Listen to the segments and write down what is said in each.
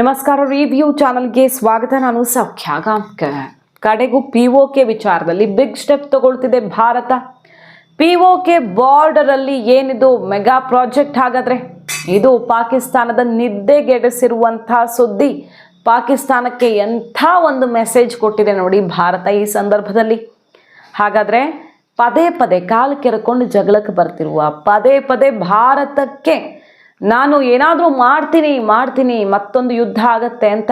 ನಮಸ್ಕಾರ ರಿವ್ಯೂ ಚಾನಲ್ಗೆ ಸ್ವಾಗತ. ನಾನು ಸೌಖ್ಯ ಗಾಂಕರ್ ಕಡೆಗೂ ಪಿ ವಿಚಾರದಲ್ಲಿ ಬಿಗ್ ಸ್ಟೆಪ್ ತಗೊಳ್ತಿದೆ ಭಾರತ. ಪಿ ಒ ಕೆ ಬಾರ್ಡರಲ್ಲಿ ಏನಿದು ಮೆಗಾ ಪ್ರಾಜೆಕ್ಟ್ ಹಾಗಾದ್ರೆ? ಇದು ಪಾಕಿಸ್ತಾನದ ನಿದ್ದೆಗೆಡಿಸಿರುವಂಥ ಸುದ್ದಿ. ಪಾಕಿಸ್ತಾನಕ್ಕೆ ಎಂಥ ಒಂದು ಮೆಸೇಜ್ ಕೊಟ್ಟಿದೆ ನೋಡಿ ಭಾರತ ಈ ಸಂದರ್ಭದಲ್ಲಿ. ಹಾಗಾದ್ರೆ ಪದೇ ಪದೇ ಕಾಲು ಕೆರೆಕೊಂಡು ಜಗಳಕ್ಕೆ ಬರ್ತಿರುವ, ಪದೇ ಪದೇ ಭಾರತಕ್ಕೆ ನಾನು ಏನಾದರೂ ಮಾಡ್ತೀನಿ ಮಾಡ್ತೀನಿ, ಮತ್ತೊಂದು ಯುದ್ಧ ಆಗತ್ತೆ ಅಂತ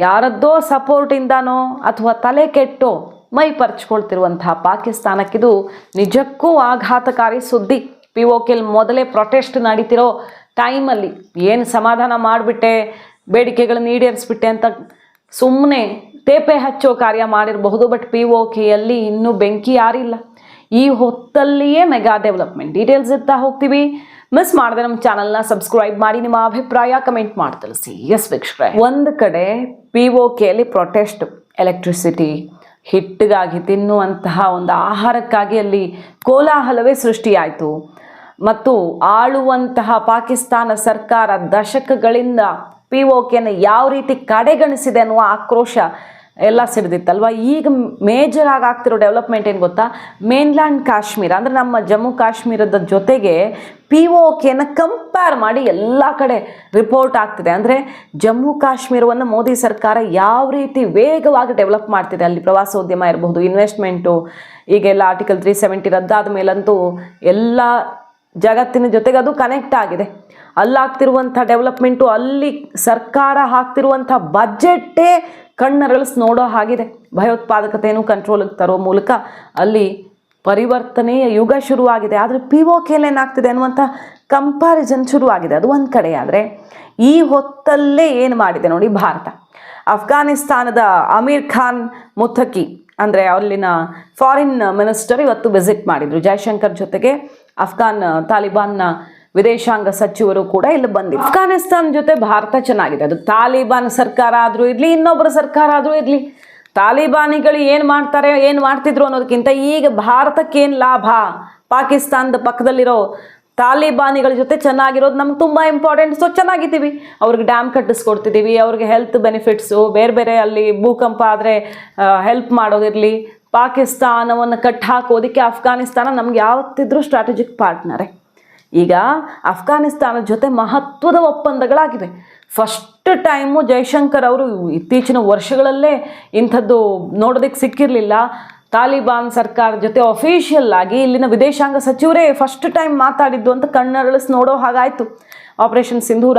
ಯಾರದ್ದೋ ಸಪೋರ್ಟಿಂದನೋ ಅಥವಾ ತಲೆ ಕೆಟ್ಟೋ ಮೈ ಪರ್ಚ್ಕೊಳ್ತಿರುವಂತಹ ಪಾಕಿಸ್ತಾನಕ್ಕಿದು ನಿಜಕ್ಕೂ ಆಘಾತಕಾರಿ ಸುದ್ದಿ. ಪಿ ಓ ಕೆಲ್ ಮೊದಲೇ ಪ್ರೊಟೆಸ್ಟ್ ನಡೀತಿರೋ ಟೈಮಲ್ಲಿ ಏನು ಸಮಾಧಾನ ಮಾಡಿಬಿಟ್ಟೆ ಬೇಡಿಕೆಗಳನ್ನ ಈಡೇರಿಸ್ಬಿಟ್ಟೆ ಅಂತ ಸುಮ್ಮನೆ ತೇಪೆ ಹಚ್ಚೋ ಕಾರ್ಯ ಮಾಡಿರಬಹುದು, ಬಟ್ ಪಿ ಒ ಕೆಯಲ್ಲಿ ಇನ್ನೂ ಬೆಂಕಿ ಯಾರಿಲ್ಲ. ಈ ಹೊತ್ತಲ್ಲಿಯೇ ಮೆಗಾ ಡೆವಲಪ್ಮೆಂಟ್. ಡೀಟೇಲ್ಸ್ ಇರ್ತಾ ಹೋಗ್ತೀವಿ. ಮಿಸ್ ಮಾಡದೆ ನಮ್ಮ ಚಾನಲ್ನ ಸಬ್ಸ್ಕ್ರೈಬ್ ಮಾಡಿ, ನಿಮ್ಮ ಅಭಿಪ್ರಾಯ ಕಮೆಂಟ್ ಮಾಡಿ ತಿಳಿಸಿ. ಎಸ್ ವೀಕ್ಷಕರೇ. ಒಂದು ಕಡೆ ಪಿ ಒ ಕೆಯಲ್ಲಿ ಪ್ರೊಟೆಸ್ಟ್ ಎಲೆಕ್ಟ್ರಿಸಿಟಿ ಹಿಟ್ಟಿಗಾಗಿ ತಿನ್ನುವಂತಹ ಒಂದು ಆಹಾರಕ್ಕಾಗಿ ಅಲ್ಲಿ ಕೋಲಾಹಲವೇ ಸೃಷ್ಟಿಯಾಯಿತು. ಮತ್ತು ಆಳುವಂತಹ ಪಾಕಿಸ್ತಾನ ಸರ್ಕಾರ ದಶಕಗಳಿಂದ ಪಿ ಒ ಕೆನ ಯಾವ ರೀತಿ ಕಡೆಗಣಿಸಿದೆ ಅನ್ನುವ ಆಕ್ರೋಶ ಎಲ್ಲ ಸಿಡ್ದಿತ್ತಲ್ವ? ಈಗ ಮೇಜರ್ ಆಗಿ ಆಗ್ತಿರೋ ಡೆವಲಪ್ಮೆಂಟ್ ಏನು ಗೊತ್ತಾ? ಮೇನ್ಲ್ಯಾಂಡ್ ಕಾಶ್ಮೀರ, ಅಂದರೆ ನಮ್ಮ ಜಮ್ಮು ಕಾಶ್ಮೀರದ ಜೊತೆಗೆ ಪಿ ಒ ಕೆನ ಕಂಪೇರ್ ಮಾಡಿ ಎಲ್ಲ ಕಡೆ ರಿಪೋರ್ಟ್ ಆಗ್ತಿದೆ. ಅಂದರೆ ಜಮ್ಮು ಕಾಶ್ಮೀರವನ್ನು ಮೋದಿ ಸರ್ಕಾರ ಯಾವ ರೀತಿ ವೇಗವಾಗಿ ಡೆವಲಪ್ ಮಾಡ್ತಿದೆ. ಅಲ್ಲಿ ಪ್ರವಾಸೋದ್ಯಮ ಇರಬಹುದು ಇನ್ವೆಸ್ಟ್ಮೆಂಟು ಈಗೆಲ್ಲ ಆರ್ಟಿಕಲ್ ತ್ರೀ ಸೆವೆಂಟಿ ರದ್ದಾದ ಮೇಲಂತೂ ಎಲ್ಲ ಜಗತ್ತಿನ ಜೊತೆಗೆ ಅದು ಕನೆಕ್ಟ್ ಆಗಿದೆ. ಅಲ್ಲಾಗ್ತಿರುವಂಥ ಡೆವಲಪ್ಮೆಂಟು ಅಲ್ಲಿ ಸರ್ಕಾರ ಹಾಕ್ತಿರುವಂಥ ಬಜೆಟ್ಟೇ ಕಣ್ಣರಳಿಸ್ ನೋಡೋ ಹಾಗಿದೆ. ಭಯೋತ್ಪಾದಕತೆಯನ್ನು ಕಂಟ್ರೋಲಿಗೆ ತರೋ ಮೂಲಕ ಅಲ್ಲಿ ಪರಿವರ್ತನೆಯ ಯುಗ ಶುರುವಾಗಿದೆ. ಆದರೆ ಪಿ ಓ ಕೆಲ್ ಏನಾಗ್ತಿದೆ ಅನ್ನುವಂಥ ಕಂಪ್ಯಾರಿಸನ್ ಶುರುವಾಗಿದೆ. ಅದು ಒಂದು ಕಡೆ ಆದರೆ ಈ ಹೊತ್ತಲ್ಲೇ ಏನು ಮಾಡಿದೆ ನೋಡಿ ಭಾರತ. ಅಫ್ಘಾನಿಸ್ತಾನದ ಅಮೀರ್ ಖಾನ್ ಮುಥಕಿ ಅಂದರೆ ಅಲ್ಲಿನ ಫಾರಿನ್ ಮಿನಿಸ್ಟರ್ ಇವತ್ತು ವಿಸಿಟ್ ಮಾಡಿದರು. ಜಯಶಂಕರ್ ಜೊತೆಗೆ ಅಫ್ಘಾನ್ ತಾಲಿಬಾನ್ನ ವಿದೇಶಾಂಗ ಸಚಿವರು ಕೂಡ ಇಲ್ಲಿ ಬಂದಿದ್ದರು ಅಫ್ಘಾನಿಸ್ತಾನ್ ಜೊತೆ ಭಾರತ ಚೆನ್ನಾಗಿದೆ. ಅದು ತಾಲಿಬಾನ್ ಸರ್ಕಾರ ಆದರೂ ಇರಲಿ ಇನ್ನೊಬ್ಬರ ಸರ್ಕಾರ ಆದರೂ ಇರಲಿ. ತಾಲಿಬಾನಿಗಳು ಏನು ಮಾಡ್ತಾರೆ, ಏನು ಮಾಡ್ತಿದ್ರು ಅನ್ನೋದಕ್ಕಿಂತ ಈಗ ಭಾರತಕ್ಕೆ ಏನು ಲಾಭ? ಪಾಕಿಸ್ತಾನದ ಪಕ್ಕದಲ್ಲಿರೋ ತಾಲಿಬಾನಿಗಳ ಜೊತೆ ಚೆನ್ನಾಗಿರೋದು ನಮ್ಗೆ ತುಂಬ ಇಂಪಾರ್ಟೆಂಟ್ ಸೊ ಚೆನ್ನಾಗಿದ್ದೀವಿ. ಅವ್ರಿಗೆ ಡ್ಯಾಮ್ ಕಟ್ಟಿಸ್ಕೊಡ್ತಿದ್ದೀವಿ, ಅವ್ರಿಗೆ ಹೆಲ್ತ್ ಬೆನಿಫಿಟ್ಸು ಬೇರೆ ಬೇರೆ ಅಲ್ಲಿ ಭೂಕಂಪ ಆದರೆ ಹೆಲ್ಪ್ ಮಾಡೋದಿರಲಿ. ಪಾಕಿಸ್ತಾನವನ್ನು ಕಟ್ಟಾಕೋದಕ್ಕೆ ಅಫ್ಘಾನಿಸ್ತಾನ ನಮ್ಗೆ ಯಾವತ್ತಿದ್ರೂ ಸ್ಟ್ರಾಟಜಿಕ್ ಪಾರ್ಟ್ನರೇ ಈಗ ಅಫ್ಘಾನಿಸ್ತಾನದ ಜೊತೆ ಮಹತ್ವದ ಒಪ್ಪಂದಗಳಾಗಿವೆ. ಫಸ್ಟ್ ಟೈಮು ಜೈಶಂಕರ್ ಅವರು ಇತ್ತೀಚಿನ ವರ್ಷಗಳಲ್ಲೇ ಇಂಥದ್ದು ನೋಡೋದಕ್ಕೆ ಸಿಕ್ಕಿರಲಿಲ್ಲ. ತಾಲಿಬಾನ್ ಸರ್ಕಾರದ ಜೊತೆ ಅಫಿಷಿಯಲ್ ಆಗಿ ಇಲ್ಲಿನ ವಿದೇಶಾಂಗ ಸಚಿವರೇ ಫಸ್ಟ್ ಟೈಮ್ ಮಾತಾಡಿದ್ದು ಅಂತ ಕಣ್ಣರಳಿಸ್ ನೋಡೋ ಹಾಗಾಯಿತು. ಆಪರೇಷನ್ ಸಿಂಧೂರ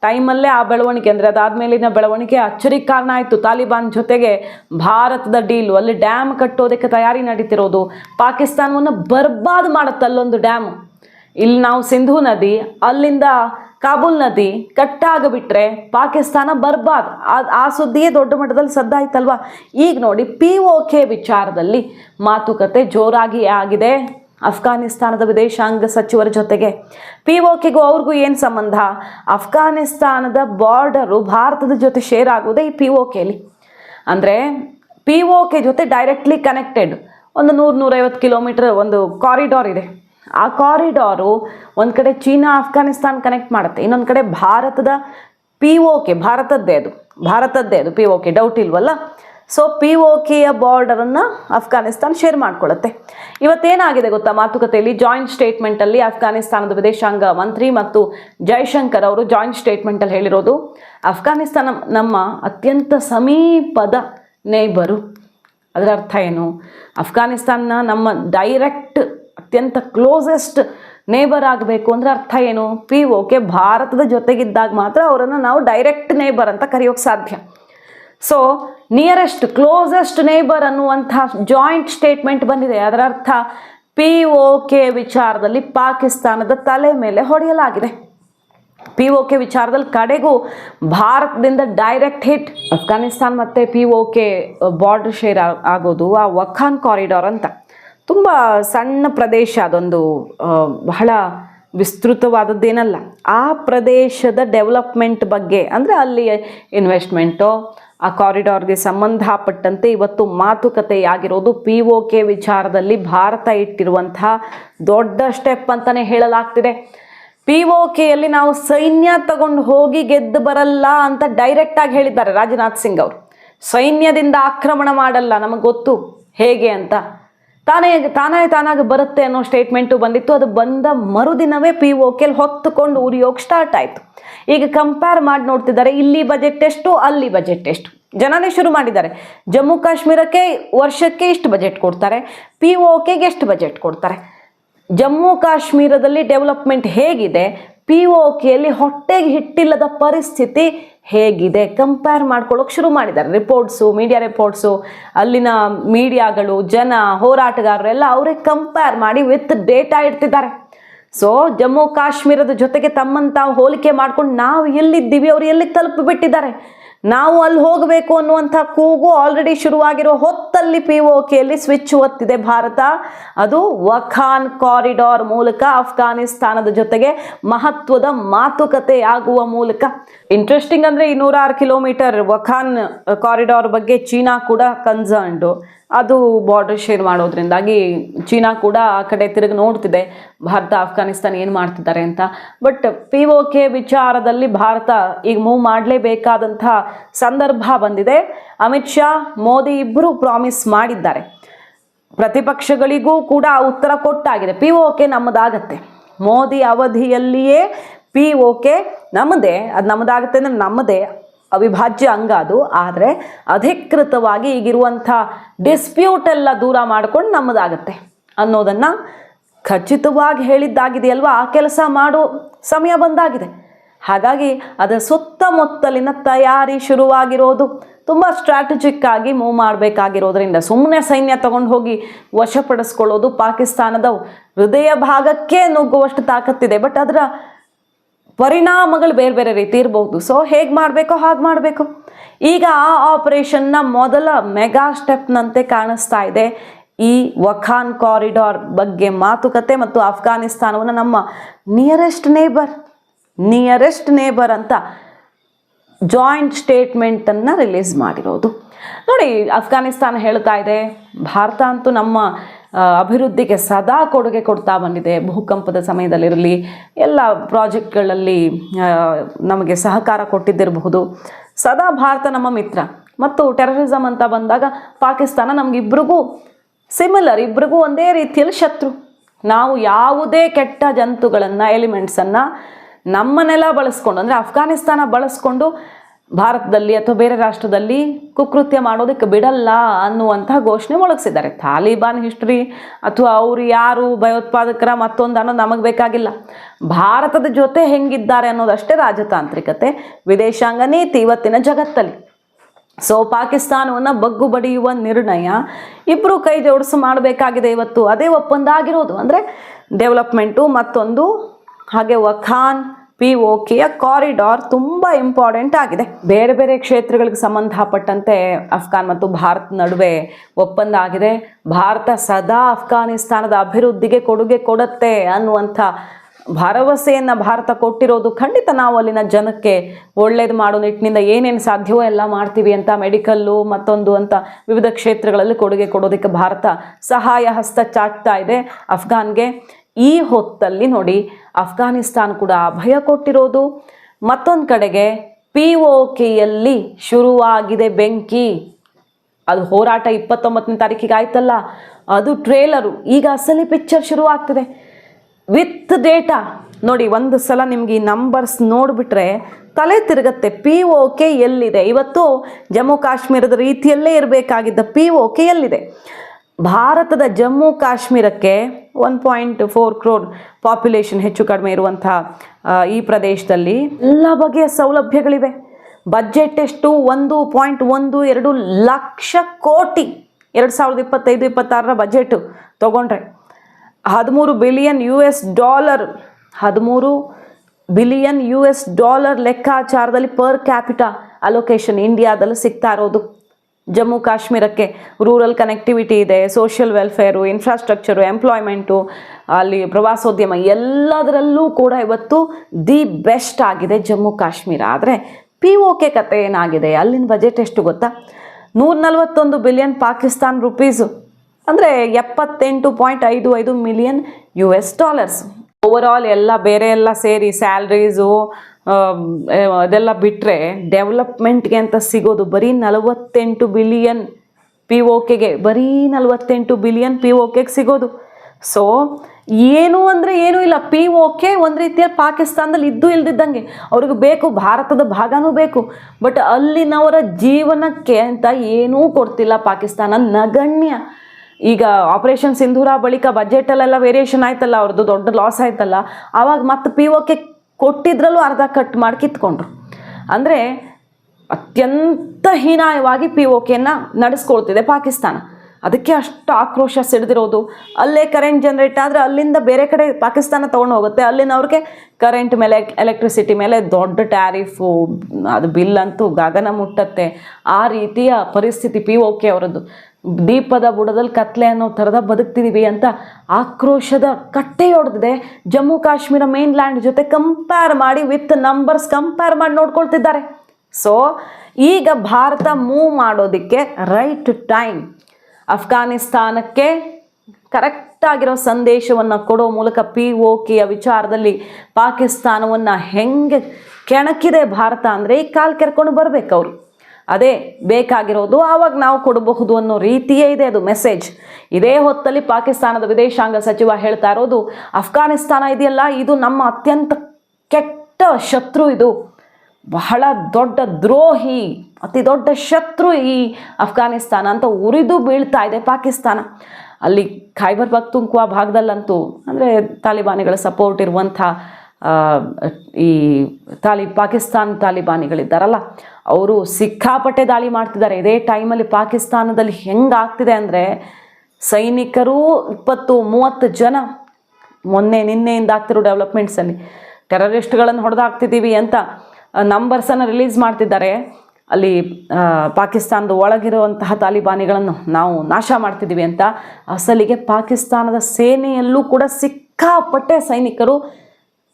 ಟೈಮಲ್ಲೇ ಆ ಬೆಳವಣಿಗೆ ಅಂದರೆ ಅದಾದಮೇಲಿನ ಬೆಳವಣಿಗೆ ಅಚ್ಚರಿ ಕಾರಣ ಆಯಿತು. ತಾಲಿಬಾನ್ ಜೊತೆಗೆ ಭಾರತದ ಡೀಲು, ಅಲ್ಲಿ ಡ್ಯಾಮ್ ಕಟ್ಟೋದಕ್ಕೆ ತಯಾರಿ ನಡೀತಿರೋದು. ಪಾಕಿಸ್ತಾನವನ್ನು ಬರ್ಬಾದ್ ಮಾಡುತ್ತೆ ಅಲ್ಲೊಂದು ಡ್ಯಾಮ್ ಇಲ್ಲಿ ನಾವು ಸಿಂಧೂ ನದಿ, ಅಲ್ಲಿಂದ ಕಾಬೂಲ್ ನದಿ ಕಟ್ಟಾಗಿಬಿಟ್ರೆ ಪಾಕಿಸ್ತಾನ ಬರ್ಬಾದ್. ಆ- ಆ ಸುದ್ದಿಯೇ ದೊಡ್ಡ ಮಟ್ಟದಲ್ಲಿ ಸದ್ದಾಯ್ತಲ್ವಾ? ಈಗ ನೋಡಿ ಪಿ ಒ ಕೆ ವಿಚಾರದಲ್ಲಿ ಮಾತುಕತೆ ಜೋರಾಗಿ ಆಗಿದೆ ಅಫ್ಘಾನಿಸ್ತಾನದ ವಿದೇಶಾಂಗ ಸಚಿವರ ಜೊತೆಗೆ. ಪಿ ಒ ಕೆಗೂ ಅವ್ರಿಗೂ ಏನು ಸಂಬಂಧ? ಅಫ್ಘಾನಿಸ್ತಾನದ ಬಾರ್ಡರು ಭಾರತದ ಜೊತೆ ಶೇರ್ ಆಗೋದೇ ಈ ಪಿ ಒ ಅಂದರೆ ಪಿ ಒ ಕೆ ಜೊತೆ ಡೈರೆಕ್ಟ್ಲಿ ಕನೆಕ್ಟೆಡ್ ಒಂದು ನೂರು ನೂರೈವತ್ತು ಕಿಲೋಮೀಟರ್ ಒಂದು ಕಾರಿಡಾರ್ ಇದೆ. ಆ ಕಾರಿಡಾರು ಒಂದು ಕಡೆ ಚೀನಾ, ಆಫ್ಘಾನಿಸ್ತಾನ್ ಕನೆಕ್ಟ್ ಮಾಡುತ್ತೆ. ಇನ್ನೊಂದು ಕಡೆ ಭಾರತದ ಪಿ ಒ ಕೆ ಭಾರತದ್ದೇ ಅದು. ಭಾರತದ್ದೇ ಅದು ಪಿ ಒ ಕೆ ಡೌಟ್ ಇಲ್ವಲ್ಲ? ಸೊ ಪಿ ಒ ಕೆಯ ಬಾರ್ಡರನ್ನು ಅಫ್ಘಾನಿಸ್ತಾನ್ ಶೇರ್ ಮಾಡ್ಕೊಳ್ಳುತ್ತೆ. ಇವತ್ತೇನಾಗಿದೆ ಗೊತ್ತಾ ಮಾತುಕತೆಯಲ್ಲಿ? ಜಾಯಿಂಟ್ ಸ್ಟೇಟ್ಮೆಂಟಲ್ಲಿ ಅಫ್ಘಾನಿಸ್ತಾನದ ವಿದೇಶಾಂಗ ಮಂತ್ರಿ ಮತ್ತು ಜೈಶಂಕರ್ ಅವರು ಜಾಯಿಂಟ್ ಸ್ಟೇಟ್ಮೆಂಟಲ್ಲಿ ಹೇಳಿರೋದು ಅಫ್ಘಾನಿಸ್ತಾನ ನಮ್ಮ ಅತ್ಯಂತ ಸಮೀಪದ ನೇಬರು ಅದರ ಅರ್ಥ ಏನು? ಅಫ್ಘಾನಿಸ್ತಾನ ನಮ್ಮ ಡೈರೆಕ್ಟ್ ಅತ್ಯಂತ ಕ್ಲೋಸೆಸ್ಟ್ ನೇಬರ್ ಆಗಬೇಕು ಅಂದರೆ ಅರ್ಥ ಏನು? ಪಿ ಓಕೆ ಭಾರತದ ಜೊತೆಗಿದ್ದಾಗ ಮಾತ್ರ ಅವರನ್ನು ನಾವು ಡೈರೆಕ್ಟ್ ನೇಬರ್ ಅಂತ ಕರೆಯೋಕ್ಕೆ ಸಾಧ್ಯ. ಸೊ ನಿಯರೆಸ್ಟ್ ಕ್ಲೋಸೆಸ್ಟ್ ನೇಬರ್ ಅನ್ನುವಂಥ ಜಾಯಿಂಟ್ ಸ್ಟೇಟ್ಮೆಂಟ್ ಬಂದಿದೆ. ಅದರ ಅರ್ಥ ಪಿ ಒ ಕೆ ವಿಚಾರದಲ್ಲಿ ಪಾಕಿಸ್ತಾನದ ತಲೆ ಮೇಲೆ ಹೊಡೆಯಲಾಗಿದೆ. ಪಿ ಒ ಕೆ ವಿಚಾರದಲ್ಲಿ ಕಡೆಗೂ ಭಾರತದಿಂದ ಡೈರೆಕ್ಟ್ ಹಿಟ್ ಅಫ್ಘಾನಿಸ್ತಾನ್ ಮತ್ತು P O K border share ಆಗೋದು ಆ ವಖಾನ್ ಕಾರಿಡಾರ್ ಅಂತ. ತುಂಬ ಸಣ್ಣ ಪ್ರದೇಶ ಅದೊಂದು ಬಹಳ ವಿಸ್ತೃತವಾದದ್ದೇನಲ್ಲ. ಆ ಪ್ರದೇಶದ ಡೆವಲಪ್ಮೆಂಟ್ ಬಗ್ಗೆ, ಅಂದರೆ ಅಲ್ಲಿ ಇನ್ವೆಸ್ಟ್ಮೆಂಟು, ಆ ಕಾರಿಡಾರ್ಗೆ ಸಂಬಂಧಪಟ್ಟಂತೆ ಇವತ್ತು ಮಾತುಕತೆಯಾಗಿರೋದು ಪಿ ಒ ಕೆ ವಿಚಾರದಲ್ಲಿ ಭಾರತ ಇಟ್ಟಿರುವಂತಹ ದೊಡ್ಡ ಸ್ಟೆಪ್ ಅಂತಲೇ ಹೇಳಲಾಗ್ತಿದೆ. ಪಿ ಒ ಕೆಯಲ್ಲಿ ನಾವು ಸೈನ್ಯ ತಗೊಂಡು ಹೋಗಿ ಗೆದ್ದು ಬರಲ್ಲ ಅಂತ ಡೈರೆಕ್ಟ್ ಆಗಿ ಹೇಳಿದ್ದಾರೆ ರಾಜನಾಥ್ ಸಿಂಗ್ ಅವರು. ಸೈನ್ಯದಿಂದ ಆಕ್ರಮಣ ಮಾಡಲ್ಲ ನಮಗೆ ಗೊತ್ತು. ಹೇಗೆ ಅಂತ? ತಾನೇ ತಾನೇ ತಾನಾಗಿ ಬರುತ್ತೆ ಅನ್ನೋ ಸ್ಟೇಟ್ಮೆಂಟು ಬಂದಿತ್ತು. ಅದು ಬಂದ ಮರುದಿನವೇ ಪಿ ಒ ಕೆಲ್ ಹೊತ್ತುಕೊಂಡು ಉರಿಯೋಕೆ ಸ್ಟಾರ್ಟ್ ಆಯಿತು. ಈಗ ಕಂಪೇರ್ ಮಾಡಿ ನೋಡ್ತಿದ್ದಾರೆ ಇಲ್ಲಿ ಬಜೆಟ್ ಎಷ್ಟು, ಅಲ್ಲಿ ಬಜೆಟ್ ಎಷ್ಟು? ಜನನೇ ಶುರು ಮಾಡಿದ್ದಾರೆ. ಜಮ್ಮು ಕಾಶ್ಮೀರಕ್ಕೆ ವರ್ಷಕ್ಕೆ ಇಷ್ಟು ಬಜೆಟ್ ಕೊಡ್ತಾರೆ ಪಿ ಒ ಕೆಗೆ ಎಷ್ಟು ಬಜೆಟ್ ಕೊಡ್ತಾರೆ? ಜಮ್ಮು ಕಾಶ್ಮೀರದಲ್ಲಿ ಡೆವಲಪ್ಮೆಂಟ್ ಹೇಗಿದೆ? ಪಿ ಒ ಕೆಯಲ್ಲಿ ಹೊಟ್ಟೆಗೆ ಹಿಟ್ಟಿಲ್ಲದ ಪರಿಸ್ಥಿತಿ ಹೇಗಿದೆ? ಕಂಪೇರ್ ಮಾಡ್ಕೊಳ್ಳೋಕೆ ಶುರು ಮಾಡಿದ್ದಾರೆ. ರಿಪೋರ್ಟ್ಸು ಮೀಡಿಯಾ ರಿಪೋರ್ಟ್ಸು ಅಲ್ಲಿನ ಮೀಡಿಯಾಗಳು ಜನ, ಹೋರಾಟಗಾರರು ಎಲ್ಲ ಅವರೇ ಕಂಪೇರ್ ಮಾಡಿ ವಿತ್ ಡೇಟಾ ಇಡ್ತಿದ್ದಾರೆ. ಸೊ ಜಮ್ಮು, ಕಾಶ್ಮೀರದ ಜೊತೆಗೆ ತಮ್ಮನ್ನು ತಾವು ಹೋಲಿಕೆ ಮಾಡ್ಕೊಂಡು ನಾವು ಎಲ್ಲಿದ್ದೀವಿ? ಅವ್ರು ಎಲ್ಲಿಗೆ ತಲುಪಿಬಿಟ್ಟಿದ್ದಾರೆ ನಾವು ಅಲ್ಲಿ ಹೋಗಬೇಕು ಅನ್ನುವಂಥ ಕೂಗು ಆಲ್ರೆಡಿ ಶುರುವಾಗಿರೋ ಹೊತ್ತಲ್ಲಿ ಪಿ ಒ ಕೆಯಲ್ಲಿ ಸ್ವಿಚ್ ಒತ್ತಿದೆ ಭಾರತ. ಅದು ವಖಾನ್ ಕಾರಿಡಾರ್ ಮೂಲಕ ಅಫ್ಘಾನಿಸ್ತಾನದ ಜೊತೆಗೆ ಮಹತ್ವದ ಮಾತುಕತೆ ಆಗುವ ಮೂಲಕ. ಇಂಟ್ರೆಸ್ಟಿಂಗ್ ಅಂದರೆ ಈ ನೂರಾರು ಕಿಲೋಮೀಟರ್ ವಖಾನ್ ಕಾರಿಡಾರ್ ಬಗ್ಗೆ ಚೀನಾ ಕೂಡ ಕನ್ಸರ್ನ್ಡು ಅದು ಬಾರ್ಡರ್ ಶೇರ್ ಮಾಡೋದ್ರಿಂದಾಗಿ ಚೀನಾ ಕೂಡ ಆ ಕಡೆ ತಿರುಗಿ ನೋಡ್ತಿದೆ. ಭಾರತ ಅಫ್ಘಾನಿಸ್ತಾನ್ ಏನು ಮಾಡ್ತಿದ್ದಾರೆ ಅಂತ. ಬಟ್ ಪಿ ಒ ಕೆ ವಿಚಾರದಲ್ಲಿ ಭಾರತ ಈಗ ಮೂವ್ ಮಾಡಲೇಬೇಕಾದಂಥ ಸಂದರ್ಭ ಬಂದಿದೆ. ಅಮಿತ್ ಶಾ, ಮೋದಿ ಇಬ್ಬರು ಪ್ರಾಮಿಸ್ ಮಾಡಿದ್ದಾರೆ. ಪ್ರತಿಪಕ್ಷಗಳಿಗೂ ಕೂಡ ಉತ್ತರ ಕೊಟ್ಟಾಗಿದೆ. ಪಿ ಒ ಕೆ ನಮ್ಮದಾಗತ್ತೆ. ಮೋದಿ ಅವಧಿಯಲ್ಲಿಯೇ ಪಿ ಒ ಕೆ ನಮ್ಮದೇ. ಅದು ನಮ್ಮದಾಗತ್ತೆ ಅಂದರೆ ನಮ್ಮದೇ. ಅವಿಭಾಜ್ಯ ಅಂಗ ಅದು. ಆದರೆ ಅಧಿಕೃತವಾಗಿ ಈಗಿರುವಂಥ ಡಿಸ್ಪ್ಯೂಟ್ ಎಲ್ಲ ದೂರ ಮಾಡ್ಕೊಂಡು ನಮ್ಮದಾಗತ್ತೆ ಅನ್ನೋದನ್ನು ಖಚಿತವಾಗಿ ಹೇಳಿದ್ದಾಗಿದೆಯಲ್ವ? ಆ ಕೆಲಸ ಮಾಡೋ, ಸಮಯ ಬಂದಾಗಿದೆ. ಹಾಗಾಗಿ ಅದರ ಸುತ್ತಮುತ್ತಲಿನ ತಯಾರಿ ಶುರುವಾಗಿರೋದು ತುಂಬ ಸ್ಟ್ರಾಟಜಿಕ್ ಆಗಿ ಮೂವ್ ಮಾಡಬೇಕಾಗಿರೋದ್ರಿಂದ. ಸುಮ್ಮನೆ ಸೈನ್ಯ ತಗೊಂಡು ಹೋಗಿ ವಶಪಡಿಸ್ಕೊಳ್ಳೋದು ಪಾಕಿಸ್ತಾನದ ಹೃದಯ ಭಾಗಕ್ಕೆ ನುಗ್ಗುವಷ್ಟು ತಾಕತ್ತಿದೆ. ಬಟ್ ಅದರ ಪರಿಣಾಮಗಳು ಬೇರೆ ಬೇರೆ ರೀತಿ ಇರಬಹುದು ಸೊ ಹೇಗೆ ಮಾಡಬೇಕು, ಹಾಗೆ ಮಾಡಬೇಕು? ಈಗ ಆ ಆಪರೇಷನ್ನ ಮೊದಲ ಮೆಗಾ ಸ್ಟೆಪ್ನಂತೆ ಕಾಣಿಸ್ತಾ ಇದೆ. ಈ ವಖಾನ್ ಕಾರಿಡಾರ್ ಬಗ್ಗೆ ಮಾತುಕತೆ ಮತ್ತು ಅಫ್ಘಾನಿಸ್ತಾನವನ್ನು ನಮ್ಮ ನಿಯರೆಸ್ಟ್ ನೇಬರ್ ನಿಯರೆಸ್ಟ್ ನೇಬರ್ ಅಂತ ಜಾಯಿಂಟ್ ಸ್ಟೇಟ್ಮೆಂಟನ್ನು ರಿಲೀಸ್ ಮಾಡಿರೋದು. ನೋಡಿ ಅಫ್ಘಾನಿಸ್ತಾನ ಹೇಳ್ತಾ ಇದೆ. ಭಾರತ ಅಂತೂ ನಮ್ಮ ಅಭಿವೃದ್ಧಿಗೆ ಸದಾ ಕೊಡುಗೆ ಕೊಡ್ತಾ ಬಂದಿದೆ. ಭೂಕಂಪದ ಸಮಯದಲ್ಲಿರಲಿ, ಎಲ್ಲ ಪ್ರಾಜೆಕ್ಟ್ಗಳಲ್ಲಿ ನಮಗೆ ಸಹಕಾರ ಕೊಟ್ಟಿದ್ದಿರಬಹುದು. ಸದಾ ಭಾರತ ನಮ್ಮ ಮಿತ್ರ. ಮತ್ತು ಟೆರರಿಸಮ್ ಅಂತ ಬಂದಾಗ ಪಾಕಿಸ್ತಾನ ನಮಗಿಬ್ರಿಗೂ ಸಿಮಿಲರ್ ಇಬ್ರಿಗೂ ಒಂದೇ ರೀತಿಯಲ್ಲಿ ಶತ್ರು. ನಾವು ಯಾವುದೇ ಕೆಟ್ಟ ಜಂತುಗಳನ್ನು ಎಲಿಮೆಂಟ್ಸನ್ನು ನಮ್ಮನ್ನೆಲ್ಲ ನೆಲ ಬಳಸ್ಕೊಂಡು, ಅಂದರೆ ಅಫ್ಘಾನಿಸ್ತಾನ ಬಳಸ್ಕೊಂಡು ಭಾರತದಲ್ಲಿ ಅಥವಾ ಬೇರೆ ರಾಷ್ಟ್ರದಲ್ಲಿ ಕುಕೃತ್ಯ ಮಾಡೋದಕ್ಕೆ ಬಿಡಲ್ಲ ಅನ್ನುವಂಥ ಘೋಷಣೆ ಮೊಳಗಿಸಿದ್ದಾರೆ. ತಾಲಿಬಾನ್ ಹಿಸ್ಟ್ರಿ ಅಥವಾ ಅವರು ಯಾರು ಭಯೋತ್ಪಾದಕರ ಮತ್ತೊಂದು ಅನ್ನೋದು ನಮಗೆ ಬೇಕಾಗಿಲ್ಲ. ಭಾರತದ ಜೊತೆ ಹೆಂಗಿದ್ದಾರೆ ಅನ್ನೋದಷ್ಟೇ ರಾಜತಾಂತ್ರಿಕತೆ, ವಿದೇಶಾಂಗ ನೀತಿ ಇವತ್ತಿನ ಜಗತ್ತಲ್ಲಿ. ಸೊ ಪಾಕಿಸ್ತಾನವನ್ನು ಬಗ್ಗು ಬಡಿಯುವ ನಿರ್ಣಯ ಇಬ್ಬರು ಕೈ ಜೋಡಿಸಿ ಮಾಡಬೇಕಾಗಿದೆ ಇವತ್ತು. ಅದೇ ಒಪ್ಪಂದ ಆಗಿರೋದು. ಅಂದರೆ ಡೆವಲಪ್ಮೆಂಟು ಮತ್ತೊಂದು, ಹಾಗೆ ವಖಾನ್ ಪಿ ಒ ಕೆಯ ಕಾರಿಡಾರ್ ತುಂಬ ಇಂಪಾರ್ಟೆಂಟ್ ಆಗಿದೆ. ಬೇರೆ ಬೇರೆ ಕ್ಷೇತ್ರಗಳಿಗೆ ಸಂಬಂಧಪಟ್ಟಂತೆ ಅಫ್ಘಾನ್ ಮತ್ತು ಭಾರತ ನಡುವೆ ಒಪ್ಪಂದ ಆಗಿದೆ. ಭಾರತ ಸದಾ ಅಫ್ಘಾನಿಸ್ತಾನದ ಅಭಿವೃದ್ಧಿಗೆ ಕೊಡುಗೆ ಕೊಡುತ್ತೆ ಅನ್ನುವಂಥ ಭರವಸೆಯನ್ನು ಭಾರತ ಕೊಟ್ಟಿರೋದು ಖಂಡಿತ ನಾವು ಅಲ್ಲಿನ ಜನಕ್ಕೆ ಒಳ್ಳೇದು ಮಾಡೋ ನಿಟ್ಟಿನಿಂದ ಏನೇನು ಸಾಧ್ಯವೋ ಎಲ್ಲ ಮಾಡ್ತೀವಿ ಅಂತ ಮೆಡಿಕಲ್ಲು ಮತ್ತೊಂದು ಅಂತ ವಿವಿಧ ಕ್ಷೇತ್ರಗಳಲ್ಲಿ ಕೊಡುಗೆ ಕೊಡೋದಕ್ಕೆ ಭಾರತ ಸಹಾಯ ಹಸ್ತ ಚಾಚ್ತಾ ಇದೆ. ಅಫ್ಘಾನ್ಗೆ ಈ ಹೊತ್ತಲ್ಲಿ ನೋಡಿ ಅಫ್ಘಾನಿಸ್ತಾನ್ ಕೂಡ ಅಭಯ ಕೊಟ್ಟಿರೋದು. ಮತ್ತೊಂದು ಕಡೆಗೆ ಪಿ ಒ ಕೆಯಲ್ಲಿ ಶುರುವಾಗಿದೆ ಬೆಂಕಿ. ಅದು ಹೋರಾಟ ಇಪ್ಪತ್ತೊಂಬತ್ತನೇ ತಾರೀಕಿಗೆ ಆಯ್ತಲ್ಲ. ಅದು ಟ್ರೇಲರು. ಈಗ ಅಸಲಿ ಪಿಕ್ಚರ್ ಶುರು ಆಗ್ತಿದೆ ವಿತ್ ಡೇಟಾ. ನೋಡಿ, ಒಂದು ಸಲ ನಿಮ್ಗೆ ಈ ನಂಬರ್ಸ್ ನೋಡಿಬಿಟ್ರೆ ತಲೆ ತಿರುಗತ್ತೆ. ಪಿ ಒ ಕೆ ಎಲ್ಲಿದೆ? ಇವತ್ತು ಜಮ್ಮು ಕಾಶ್ಮೀರದ ರೀತಿಯಲ್ಲೇ ಇರಬೇಕಾಗಿದ್ದ ಪಿ ಒ ಕೆ ಎಲ್ಲಿದೆ? ಭಾರತದ ಜಮ್ಮು ಕಾಶ್ಮೀರಕ್ಕೆ one point four crore population ಹೆಚ್ಚು ಕಡಿಮೆ ಇರುವಂಥ ಈ ಪ್ರದೇಶದಲ್ಲಿ ಎಲ್ಲ ಬಗೆಯ ಸೌಲಭ್ಯಗಳಿವೆ. ಬಜೆಟ್ ಎಷ್ಟು? ಒಂದು ಪಾಯಿಂಟ್ ಒಂದು ಎರಡು ಲಕ್ಷ ಕೋಟಿ. ಎರಡು ಸಾವಿರದ ಇಪ್ಪತ್ತೈದು, ಇಪ್ಪತ್ತಾರರ ಬಜೆಟು ತಗೊಂಡ್ರೆ ಹದಿಮೂರು ಬಿಲಿಯನ್ ಯು ಎಸ್ ಡಾಲರ್ ಹದಿಮೂರು ಬಿಲಿಯನ್ ಯು ಎಸ್ ಡಾಲರ್ ಲೆಕ್ಕಾಚಾರದಲ್ಲಿ ಪರ್ ಕ್ಯಾಪಿಟಾ ಅಲೋಕೇಶನ್ ಇಂಡಿಯಾದಲ್ಲಿ ಸಿಗ್ತಾ ಇರೋದು ಜಮ್ಮು ಕಾಶ್ಮೀರಕ್ಕೆ ರೂರಲ್ ಕನೆಕ್ಟಿವಿಟಿ ಇದೆ ಸೋಷಿಯಲ್ ವೆಲ್ಫೇರು ಇನ್ಫ್ರಾಸ್ಟ್ರಕ್ಚರು ಎಂಪ್ಲಾಯ್ಮೆಂಟು ಅಲ್ಲಿ ಪ್ರವಾಸೋದ್ಯಮ ಎಲ್ಲದರಲ್ಲೂ ಕೂಡ ಇವತ್ತು ದಿ ಬೆಸ್ಟ್ ಆಗಿದೆ ಜಮ್ಮು ಕಾಶ್ಮೀರ. ಆದರೆ ಪಿ ಒ ಕೆ ಕತೆ ಏನಾಗಿದೆ? ಅಲ್ಲಿನ ಬಜೆಟ್ ಎಷ್ಟು ಗೊತ್ತಾ? ನೂರ ನಲವತ್ತೊಂದು ಬಿಲಿಯನ್ ಪಾಕಿಸ್ತಾನ್ ರುಪೀಸು ಅಂದರೆ ಎಪ್ಪತ್ತೆಂಟು ಪಾಯಿಂಟ್ ಐದು ಐದು million U S dollars over all ಎಲ್ಲ ಬೇರೆ ಎಲ್ಲ ಸೇರಿ ಸ್ಯಾಲ್ರೀಸು ಅದೆಲ್ಲ ಬಿಟ್ಟರೆ ಡೆವಲಪ್ಮೆಂಟ್ಗೆ ಅಂತ ಸಿಗೋದು ಬರೀ ನಲವತ್ತೆಂಟು ಬಿಲಿಯನ್ ಪಿ ಓ ಕೆಗೆ, ಬರೀ ನಲವತ್ತೆಂಟು ಬಿಲಿಯನ್ ಪಿ ಓ ಕೆಗೆ ಸಿಗೋದು. ಸೊ ಏನು ಅಂದರೆ ಏನೂ ಇಲ್ಲ. ಪಿ ಓ ಕೆ ಒಂದು ರೀತಿಯಲ್ಲಿ ಪಾಕಿಸ್ತಾನದಲ್ಲಿ ಇದ್ದು ಇಲ್ದಿದ್ದಂಗೆ. ಅವ್ರಿಗೆ ಬೇಕು, ಭಾರತದ ಭಾಗನೂ ಬೇಕು. ಬಟ್ ಅಲ್ಲಿನವರ ಜೀವನಕ್ಕೆ ಅಂತ ಏನೂ ಕೊಡ್ತಿಲ್ಲ ಪಾಕಿಸ್ತಾನ. ನಗಣ್ಯ. ಈಗ ಆಪರೇಷನ್ ಸಿಂಧೂರ ಬಳಿಕ ಬಜೆಟಲ್ಲೆಲ್ಲ ವೇರಿಯೇಷನ್ ಆಯ್ತಲ್ಲ, ಅವ್ರದ್ದು ದೊಡ್ಡ ಲಾಸ್ ಆಯ್ತಲ್ಲ. ಆವಾಗ ಮತ್ತೆ ಪಿ ಓ ಕೆ ಕೊಟ್ಟಿದ್ರಲ್ಲೂ ಅರ್ಧ ಕಟ್ ಮಾಡಿ ಕಿತ್ಕೊಂಡ್ರು. ಅಂದರೆ ಅತ್ಯಂತ ಹೀನಾಯವಾಗಿ ಪಿ ಓ ಕೆಯನ್ನು ನಡೆಸ್ಕೊಳ್ತಿದೆ ಪಾಕಿಸ್ತಾನ. ಅದಕ್ಕೆ ಅಷ್ಟು ಆಕ್ರೋಶ ಸಿಡಿದಿರೋದು. ಅಲ್ಲೇ ಕರೆಂಟ್ ಜನ್ರೇಟ್ ಆದರೆ ಅಲ್ಲಿಂದ ಬೇರೆ ಕಡೆ ಪಾಕಿಸ್ತಾನ ತೊಗೊಂಡು ಹೋಗುತ್ತೆ. ಅಲ್ಲಿನವ್ರಿಗೆ ಕರೆಂಟ್ ಮೇಲೆ ಎಲೆಕ್ಟ್ರಿಸಿಟಿ ಮೇಲೆ ದೊಡ್ಡ ಟ್ಯಾರಿಫು ಅದು ಬಿಲ್ ಅಂತೂ ಗಗನ ಮುಟ್ಟತ್ತೆ. ಆ ರೀತಿಯ ಪರಿಸ್ಥಿತಿ ಪಿ ಓ ಕೆ ಅವರದ್ದು. ದೀಪದ ಬುಡದಲ್ಲಿ ಕತ್ಲೆ ಅನ್ನೋ ಥರದ ಬದುಕ್ತಿದ್ದೀವಿ ಅಂತ ಆಕ್ರೋಶದ ಕಟ್ಟೆಯೊಡೆದಿದೆ. ಜಮ್ಮು ಕಾಶ್ಮೀರ ಮೇನ್ ಲ್ಯಾಂಡ್ ಜೊತೆ ಕಂಪೇರ್ ಮಾಡಿ ವಿತ್ ನಂಬರ್ಸ್ ಕಂಪೇರ್ ಮಾಡಿ ನೋಡ್ಕೊಳ್ತಿದ್ದಾರೆ. ಸೊ ಈಗ ಭಾರತ ಮೂವ್ ಮಾಡೋದಕ್ಕೆ ರೈಟ್ ಟೈಮ್ ಅಫ್ಘಾನಿಸ್ತಾನಕ್ಕೆ ಕರೆಕ್ಟಾಗಿರೋ ಸಂದೇಶವನ್ನು ಕೊಡೋ ಮೂಲಕ ಪಿ ಓ ಕೆಯ ವಿಚಾರದಲ್ಲಿ ಪಾಕಿಸ್ತಾನವನ್ನು ಹೆಂಗೆ ಕೆಣಕಿದೆ ಭಾರತ ಅಂದರೆ ಈ ಕಾಲು ಕೆರ್ಕೊಂಡು ಬರಬೇಕು ಅವರು. ಅದೇ ಬೇಕಾಗಿರೋದು, ಆವಾಗ ನಾವು ಕೊಡಬಹುದು ಅನ್ನೋ ರೀತಿಯೇ ಇದೆ ಅದು ಮೆಸೇಜ್ ಇದೇ ಹೊತ್ತಲ್ಲಿ ಪಾಕಿಸ್ತಾನದ ವಿದೇಶಾಂಗ ಸಚಿವ ಹೇಳ್ತಾ ಇರೋದು ಅಫ್ಘಾನಿಸ್ತಾನ ಇದೆಯಲ್ಲ, ಇದು ನಮ್ಮ ಅತ್ಯಂತ ಕೆಟ್ಟ ಶತ್ರು ಇದು. ಬಹಳ ದೊಡ್ಡ ದ್ರೋಹಿ, ಅತಿ ದೊಡ್ಡ ಶತ್ರು ಈ ಅಫ್ಘಾನಿಸ್ತಾನ ಅಂತ ಉರಿದು ಬೀಳ್ತಾ ಇದೆ ಪಾಕಿಸ್ತಾನ. ಅಲ್ಲಿ ಖೈಬರ್ ಪಖ್ತೂನ್ಖ್ವಾ ಭಾಗದಲ್ಲಂತೂ, ಅಂದರೆ ತಾಲಿಬಾನಿಗಳ ಸಪೋರ್ಟ್ ಇರುವಂಥ ಈ ತಾಲಿ, ಪಾಕಿಸ್ತಾನ ತಾಲಿಬಾನಿಗಳಿದ್ದಾರಲ್ಲ, ಅವರು ಸಿಕ್ಕಾಪಟ್ಟೆ ದಾಳಿ ಮಾಡ್ತಿದ್ದಾರೆ. ಇದೇ ಟೈಮಲ್ಲಿ ಪಾಕಿಸ್ತಾನದಲ್ಲಿ ಹೆಂಗಾಗ್ತಿದೆ ಅಂದರೆ ಸೈನಿಕರು ಇಪ್ಪತ್ತು, ಮೂವತ್ತು ಜನ ಮೊನ್ನೆ ನಿನ್ನೆಯಿಂದ ಆಗ್ತಿರೋ ಡೆವಲಪ್ಮೆಂಟ್ಸಲ್ಲಿ ಟೆರರಿಸ್ಟ್ಗಳನ್ನು ಹೊಡೆದಾಕ್ತಿದ್ದೀವಿ ಅಂತ ನಂಬರ್ಸನ್ನು ರಿಲೀಸ್ ಮಾಡ್ತಿದ್ದಾರೆ. ಅಲ್ಲಿ ಪಾಕಿಸ್ತಾನದ ಒಳಗಿರುವಂತಹ ತಾಲಿಬಾನಿಗಳನ್ನು ನಾವು ನಾಶ ಮಾಡ್ತಿದ್ದೀವಿ ಅಂತ. ಅಸಲಿಗೆ ಪಾಕಿಸ್ತಾನದ ಸೇನೆಯಲ್ಲೂ ಕೂಡ ಸಿಕ್ಕಾಪಟ್ಟೆ ಸೈನಿಕರು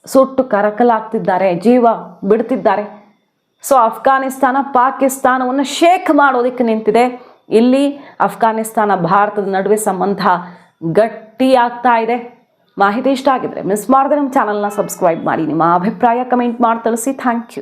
ಸುಟ್ಟು ಕರಕಲಾಗ್ತಿದ್ದಾರೆ, ಜೀವ ಬಿಡ್ತಿದ್ದಾರೆ. ಸೊ ಅಫ್ಘಾನಿಸ್ತಾನ ಪಾಕಿಸ್ತಾನವನ್ನು ಶೇಕ್ ಮಾಡೋದಕ್ಕೆ ನಿಂತಿದೆ. ಇಲ್ಲಿ ಅಫ್ಘಾನಿಸ್ತಾನ ಭಾರತದ ನಡುವೆ ಸಂಬಂಧ ಗಟ್ಟಿಯಾಗ್ತಾ ಇದೆ. ಮಾಹಿತಿ ಇಷ್ಟ ಆಗಿದ್ರೆ ಮಿಸ್ ಮಾಡಿದ್ರೆ ನಮ್ಮ ಚಾನಲ್ನ ಸಬ್ಸ್ಕ್ರೈಬ್ ಮಾಡಿ. ನಿಮ್ಮ ಅಭಿಪ್ರಾಯ ಕಮೆಂಟ್ ಮಾಡಿ, ತಿಳಿಸಿ. Thank you